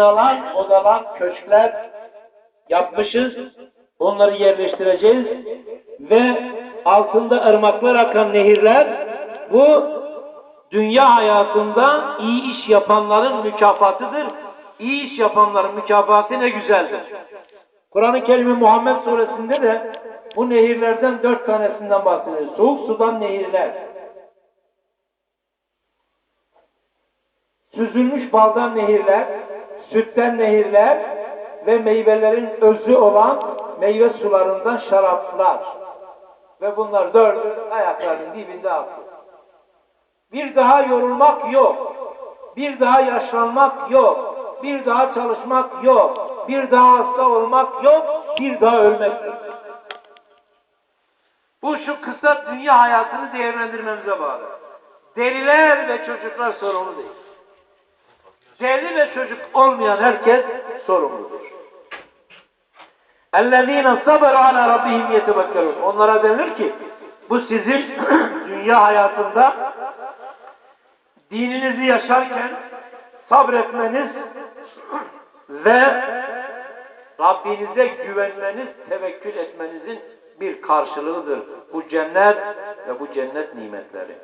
Odalar, odalar, köşkler yapmışız. Onları yerleştireceğiz. Ve altında ırmaklar akan nehirler bu dünya hayatında iyi iş yapanların mükafatıdır. İyi iş yapanların mükafatı ne güzeldir. Kur'an-ı Kerim'in Muhammed suresinde de bu nehirlerden dört tanesinden bahsediyor. Soğuk sudan nehirler. Süzülmüş baldan nehirler, sütten nehirler ve meyvelerin özü olan meyve sularından şaraplar. Ve bunlar dördü ayaklarının dibinde akıyor. Bir daha yorulmak yok. Bir daha yaşlanmak yok. Bir daha çalışmak yok. Bir daha hasta olmak yok. Bir daha ölmek yok. Bu şu kısa dünya hayatını değerlendirmemize bağlı. Deliler ve çocuklar sorumlu değil Deli ve çocuk olmayan herkes sorumludur. اَلَّذ۪ينَ صَبَرُوا عَلَى رَبِّهِمْ يَتَبَكَّرُونَ Onlara denilir ki, bu sizin dünya hayatında dininizi yaşarken sabretmeniz ve Rabbinize güvenmeniz, tevekkül etmenizin bir karşılığıdır. Bu cennet ve bu cennet nimetleri.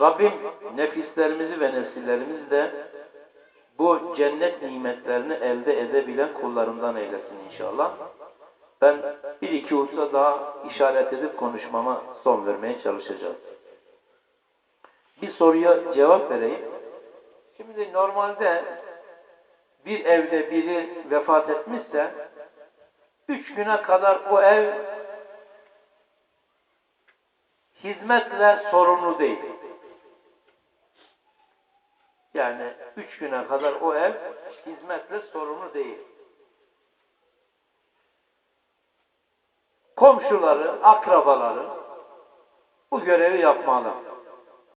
Rabbim nefislerimizi ve nesillerimizi de bu cennet nimetlerini elde edebilen kullarından eylesin inşallah. Ben bir iki hususa daha işaret edip konuşmama son vermeye çalışacağım. Bir soruya cevap vereyim. Şimdi normalde bir evde biri vefat etmişse üç güne kadar o ev hizmetle sorumlu değil. Yani üç güne kadar o ev hizmetle sorumlu değil. Komşuları, akrabaları bu görevi yapmalı.